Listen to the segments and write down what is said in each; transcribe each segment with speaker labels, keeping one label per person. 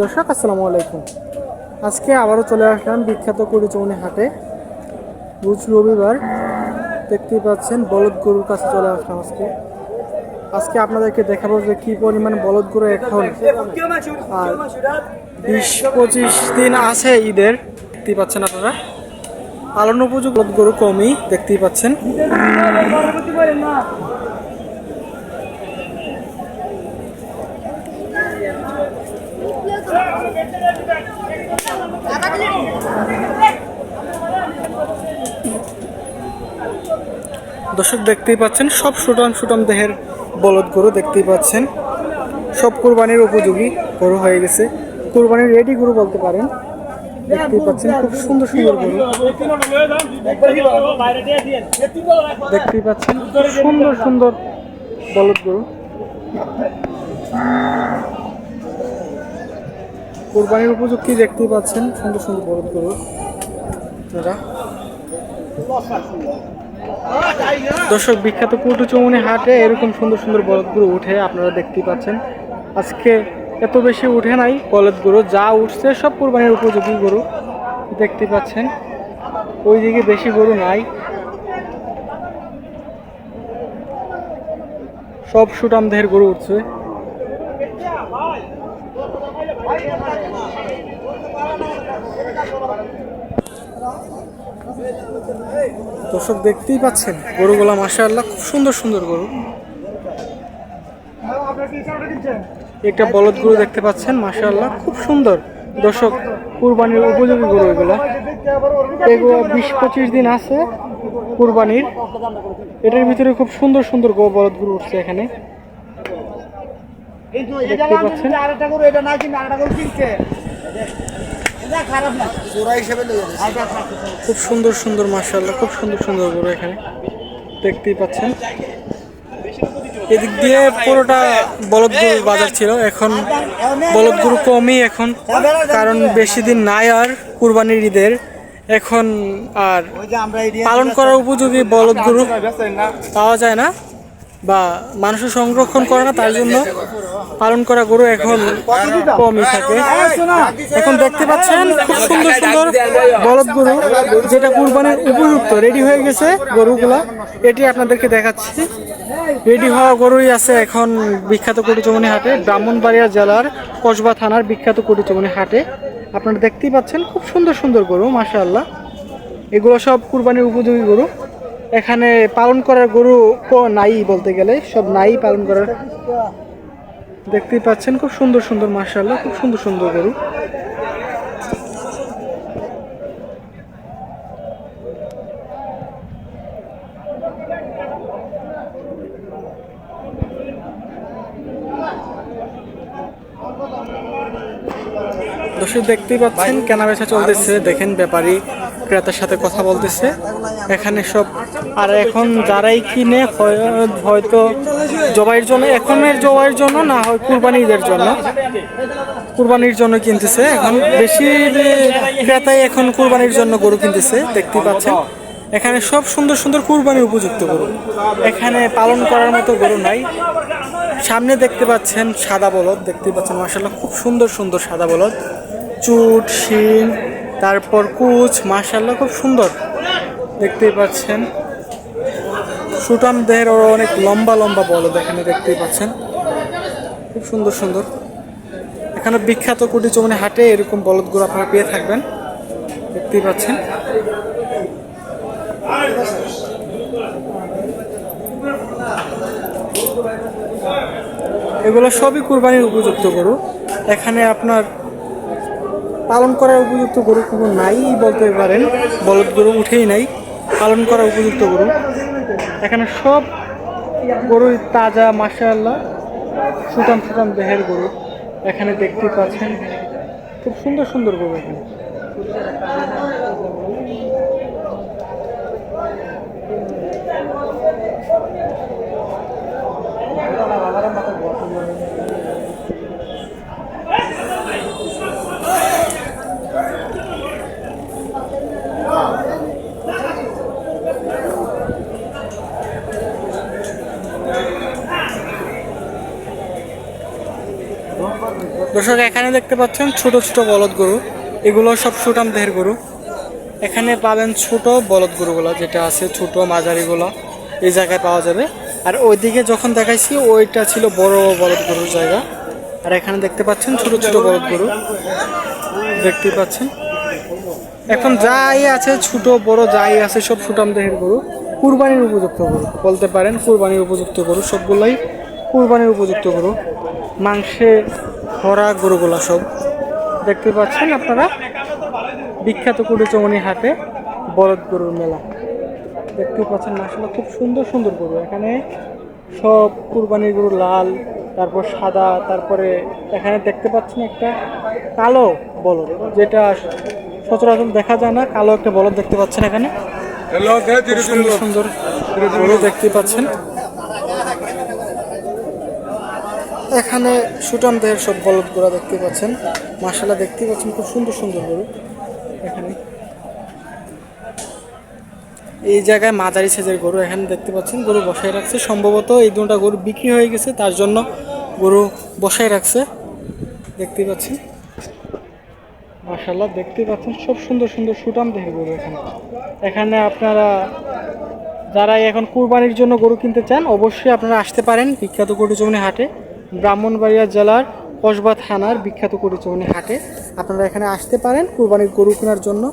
Speaker 1: দর্শক, আসসালামু আলাইকুম। আজকে আবারও চলে আসলাম বিখ্যাত করিচৌনি হাটে। রোজ রবিবার দেখতেই পাচ্ছেন বলদ গরুর কাছে চলে আসলাম আজকে। আজকে আপনাদেরকে দেখাবো যে কি পরিমাণ বলদ গরু এখন আর বিশ পঁচিশ দিন আছে ঈদের, দেখতেই পাচ্ছেন আপনারা। পালন উপযোগ বলদ গরু কমই, দেখতেই পাচ্ছেন। দর্শক দেখতেই পাচ্ছেন, সব সুটাম সুটাম দেহের বলদ গরু দেখতেই পাচ্ছেন। সব কোরবানির উপযোগী গরু হয়ে গেছে। কোরবানির রেডি গরু বলতে পারেন। দেখতেই পাচ্ছেন, খুব সুন্দর সুন্দর গরু। দেখতেই পাচ্ছেন, সুন্দর সুন্দর বলদ গরু। কোরবানির উপযুক্তি দেখতেই পাচ্ছেন। সুন্দর সুন্দর বলদ গরু দর্শক, বিখ্যাত কুটু চৌমনি হাটে এরকম সুন্দর সুন্দর বলদগুলো উঠে আপনারা দেখতেই পাচ্ছেন। আজকে এত বেশি উঠে নাই বলদগুলো, যা উঠছে সব কোরবানির উপযোগী গরু, দেখতে পাচ্ছেন। ওই দিকে বেশি গরু নাই। সব সুটাম দেহের গরু উঠছে। দর্শক দেখতেই পাচ্ছেন গরুগুলা মাশাআল্লাহ খুব সুন্দর সুন্দর গরু। একটা বলদ গরু দেখতে পাচ্ছেন মাশাআল্লাহ খুব সুন্দর। দর্শক কুরবানির উপযোগী গরু এগুলো। এগুলো বিশ পঁচিশ দিন আছে কুরবানির। এটার ভিতরে খুব সুন্দর সুন্দর গো বলদ গরু উঠছে এখানে। দেখতে পাচ্ছেন। খুব সুন্দর সুন্দর মাশাআল্লাহ খুব সুন্দর সুন্দর গরু এখানে। দেখতেই পাচ্ছেন। এদিক দিয়ে পুরোটা বলদ গরুর বাজার ছিল। এখন বলদ গরু কমই এখন কারণ বেশি দিন নাই আর কুরবানির ঈদের। এখন আর পালন করার উপযোগী বলদ গরু পাওয়া যায় না বা মানুষের সংরক্ষণ করে না তার জন্য পালন করা গরু এখন কমই থাকে। এখন দেখতে পাচ্ছেন, খুব সুন্দর সুন্দর বলদ গরু, যেটা কুরবানির উপযুক্ত রেডি হয়ে গেছে গরুগুলা। এটি আপনাদেরকে দেখাচ্ছি। রেডি হওয়া গরুই আছে এখন বিখ্যাত কটিচমনি হাটে, ব্রাহ্মণবাড়িয়া জেলার কসবা থানার বিখ্যাত কটিচমনি হাটে। আপনারা দেখতেই পাচ্ছেন, খুব সুন্দর সুন্দর গরু, মাশাআল্লাহ। এগুলো সব কুরবানির উপযোগী গরু। এখানে পালন করার গরু নাই বলতে গেলে, সব নাই পালন করার দেখতেই পাচ্ছেন, খুব সুন্দর সুন্দর মার্শাল্লাহ খুব সুন্দর সুন্দর গরু। দর্শক, দেখতেই পাচ্ছেন কেনা বেচা চলতেছে। দেখেন, ব্যাপারী ক্রেতার সাথে কথা বলতেছে। এখানে সব আর এখন যারাই কিনে হয়- হয়তো জবাইয়ের জন্য, এখনের জবাইয়ের জন্য না হয় কুরবানিদের জন্য। কুরবানির জন্য কিনতেছে। এখন বেশি ক্রেতাই এখন কুরবানির জন্য গরু কিনতেছে দেখতে পাচ্ছেন। এখানে সব সুন্দর সুন্দর কুরবানি উপযুক্ত গরু। এখানে পালন করার মতো গরু নাই। সামনে দেখতে পাচ্ছেন সাদা বলদ দেখতে পাচ্ছেন মাসাল্লাহ খুব সুন্দর সুন্দর সাদা বলদ। চুট, শিং, তারপর কুচ মাসাল্লাহ খুব সুন্দর। দেখতেই পাচ্ছেন। সুটাম দেহের ওর অনেক লম্বা লম্বা বলদ এখানে দেখতেই পাচ্ছেন। খুব সুন্দর সুন্দর। এখানে বিখ্যাত কুটি চমনে হাটে এরকম বলদগুলো আপনারা পেয়ে থাকবেন। দেখতেই পাচ্ছেন। এগুলো সবই কুরবানির উপযুক্ত গরু। এখানে আপনার পালন করার উপযুক্ত গরু কোনো নাই বলতে পারেন। বলদ গরু উঠেই নাই। পালন করার উপযুক্ত গরু। এখানে সব গরুই তাজা, মাশাআল্লাহ, সুতাম সুতাম দেহের গরু। এখানে দেখতে পাচ্ছেন, খুব সুন্দর সুন্দর গরু এখানে। দর্শক, এখানে দেখতে পাচ্ছেন ছোট ছোট বলদ গরু। এগুলো সব সুটাম দেহের গরু। এখানে পাবেন ছোট বলদ গরুগুলো, যেটা আছে ছোট মাঝারিগুলো, এই জায়গায় পাওয়া যাবে। আর ওইদিকে যখন দেখাইছি, ওইটা ছিল বড় বলদ গরুর জায়গা। আর এখানে দেখতে পাচ্ছেন ছোট ছোট বলদ গরু। দেখতে পাচ্ছেন? এখন যাই আছে, ছোট বড় যাই আছে, সব সুটাম দেহের গরু। কুরবানির উপযুক্ত গরু, বলতে পারেন কুরবানির উপযুক্ত গরু, সবগুলোই কুরবানির উপযুক্ত গরু। মাংসে ভরা গরুগুলো সব। দেখতে পাচ্ছেন আপনারা? বিখ্যাত কুড়িচমনি হাটে বলদ গরুর মেলা। দেখতে পাচ্ছেন মাসাল্লাহ খুব সুন্দর সুন্দর গরু। এখানে সব কুরবানির গরু লাল তারপর সাদা তারপরে এখানে দেখতে পাচ্ছেন একটা কালো বলদ যেটা সচরাচর দেখা যায় না কালো একটা বলদ দেখতে পাচ্ছেন এখানে। সুন্দর সুন্দর গরু দেখতে পাচ্ছেন। এখানে সুটান দেহের সব বলদ গরু দেখতে পাচ্ছেন। মাসালা দেখতে পাচ্ছেন, খুব সুন্দর সুন্দর গরু। এখানে। এই জায়গায় মাঝারি সাইজের গরু এখানে দেখতে পাচ্ছেন, গরু বসাই রাখছে। সম্ভবত এই দুটা গরু বিক্রি হয়ে গেছে, তার জন্য গরু বসাই রাখছে। দেখতে পাচ্ছেন। মাশাল্লাহ দেখতে পাচ্ছেন, সব সুন্দর সুন্দর সুটাম দেখে গরু এখানে। এখানে আপনারা যারা এখন কুরবানির জন্য গরু কিনতে চান, অবশ্যই আপনারা আসতে পারেন বিখ্যাত কটুচমনি হাটে। ব্রাহ্মণবাড়িয়া জেলার কসবা থানার বিখ্যাত কটুচমনি হাটে আপনারা এখানে আসতে পারেন, কুরবানির গরু কেনার জন্য।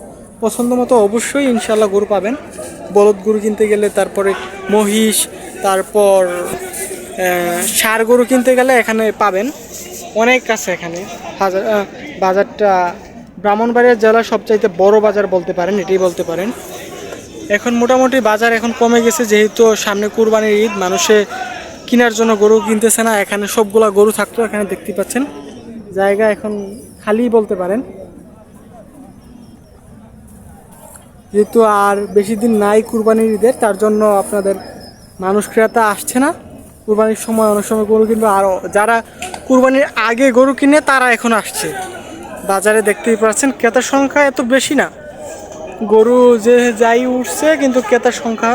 Speaker 1: পছন্দ মতো অবশ্যই ইনশাল্লাহ গরু পাবেন। বলদ গরু কিনতে গেলে তারপরে মহিষ, তারপর সার গরু কিনতে গেলে এখানে পাবেন। অনেক আছে এখানে। হাজার বাজারটা ব্রাহ্মণবাড়িয়া জেলার সবচাইতে বড় বাজার বলতে পারেন, এটাই বলতে পারেন। এখন মোটামুটি বাজার এখন কমে গেছে, যেহেতু সামনে কুরবানির ঈদ, মানুষে কেনার জন্য গরু কিনতেছে না, এখানে সবগুলা গরু থাকতো, এখানে দেখতে পাচ্ছেন। জায়গা এখন খালি বলতে পারেন। যেহেতু আর বেশি দিন নাই কুরবানির ঈদের, তার জন্য আপনাদের মানুষ ক্রেতা আসছে না। কুরবানির সময় অনেক সময় গরু কিনবে, আর যারা কুরবানির আগে গরু কিনে, তারা এখন আসছে। বাজারে দেখতেই পাচ্ছেন, ক্রেতার সংখ্যা এত বেশি না। গরু যে যাই উঠছে, কিন্তু ক্রেতার সংখ্যা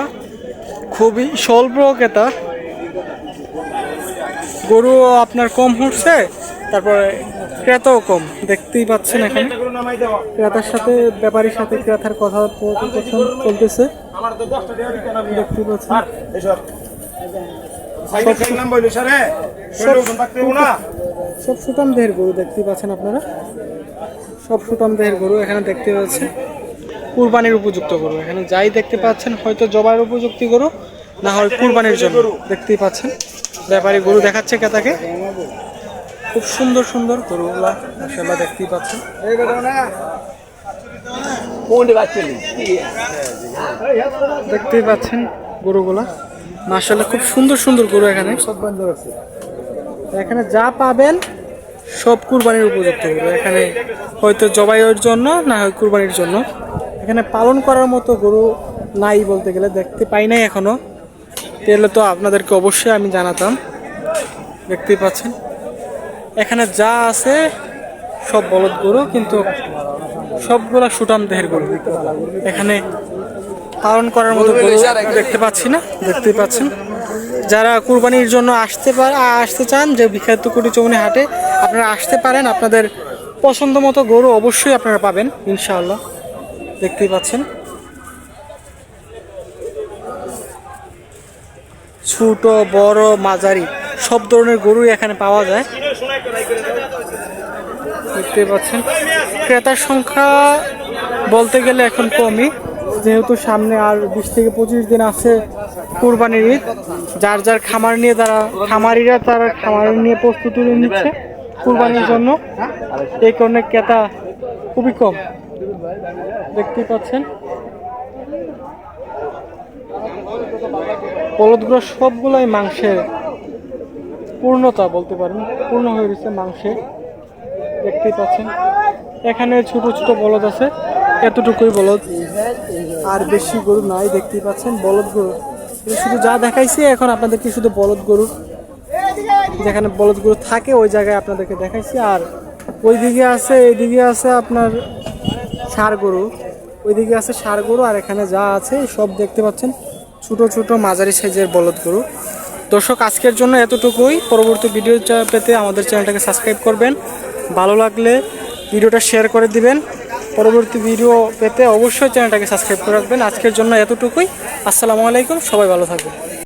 Speaker 1: খুবই স্বল্প ক্রেতা। গরু আপনার কম উঠছে তারপরে ক্রেতাও কম দেখতেই পাচ্ছেন এখানে। ক্রেতার সাথে ব্যাপারীর সাথে ক্রেতার কথা চলতেছে। দেখতেই পাচ্ছেন। সব সুটাম দেহের গরু দেখতে পাচ্ছেন আপনারা। সব সুটাম দেহের গরু এখানে দেখতে পাচ্ছেন কুরবানির উপযুক্ত গরু। এখানে যাই দেখতে পাচ্ছেন হয়তো জবাইয়ের উপযুক্ত গরু না হয় কুরবানির জন্য। দেখতেই পাচ্ছেন। ব্যাপারী গরু দেখাচ্ছে ক্রেতাকে। খুব সুন্দর সুন্দর গরুগুলা মাসাল্লাহ দেখতেই পাচ্ছেন। দেখতেই পাচ্ছেন গরুগুলা। মাসাল্লাহ খুব সুন্দর সুন্দর গরু এখানে। এখানে যা পাবেন সব কুরবানির উপযুক্ত গরু। এখানে হয়তো জবাইয়ের জন্য না হয় কুরবানির জন্য। এখানে পালন করার মতো গরু নাই বলতে গেলে, দেখতে পাই নাই এখনও। তাহলে তো আপনাদেরকে অবশ্যই আমি জানাতাম। দেখতেই পাচ্ছেন। এখানে যা আছে, সব বলদ গরু, কিন্তু সবগুলা সুটাম দেহের গরু। এখানে পালন করার মতো দেখতে পাচ্ছি না, দেখতেই পাচ্ছেন। যারা কুরবানির জন্য আসতে পার আসতে চান, যে বিখ্যাত কুটি চৌনি হাটে আপনারা আসতে পারেন, আপনাদের পছন্দ মতো গরু অবশ্যই আপনারা পাবেন, ইনশাআল্লাহ। দেখতেই পাচ্ছেন। ছোট, বড়, মাঝারি, সব ধরনের গরুই এখানে পাওয়া যায়। দেখতে পাচ্ছেন, ক্রেতার সংখ্যা বলতে গেলে এখন কমই। যেহেতু সামনে আর বিশ থেকে পঁচিশ দিন আছে কুরবানির ঈদ, যার যার খামার নিয়ে তারা, খামারিরা তারা খামার নিয়ে প্রস্তুতি নিচ্ছে কুরবানির জন্য। এই কারণে ক্রেতা খুবই কম। দেখতেই পাচ্ছেন বলদগুলো সবগুলোই মাংসের পূর্ণতা বলতে পারেন, পূর্ণ হয়ে গেছে মাংসে। দেখতেই পাচ্ছেন। এখানে ছোট ছোট বলদ আছে, এতটুকুই বলদ। আর বেশি গরু নাই, দেখতেই পাচ্ছেন, বলদ গরু। শুধু যা দেখাইছি, এখন আপনাদেরকে শুধু বলদ গরু। যেখানে বলদ গরু থাকে, ওই জায়গায় আপনাদেরকে দেখাইছি। আর ওইদিকে আছে, এইদিকে আছে আপনার ষাড় গরু। ওইদিকে আছে ষাড় গরু, আর এখানে যা আছে, সব দেখতে পাচ্ছেন। ছোট ছোট মাঝারি সাইজের বলদ গরু। দর্শক, আজকের জন্য এতটুকুই। পরবর্তী ভিডিও পেতে আমাদের চ্যানেলটাকে সাবস্ক্রাইব করবেন। ভালো লাগলে ভিডিওটা শেয়ার করে দিবেন। পরবর্তী ভিডিও পেতে অবশ্যই চ্যানেলটাকে সাবস্ক্রাইব করে রাখবেন। আজকের জন্য এতটুকুই। আসসালামু আলাইকুম। সবাই ভালো থাকবেন।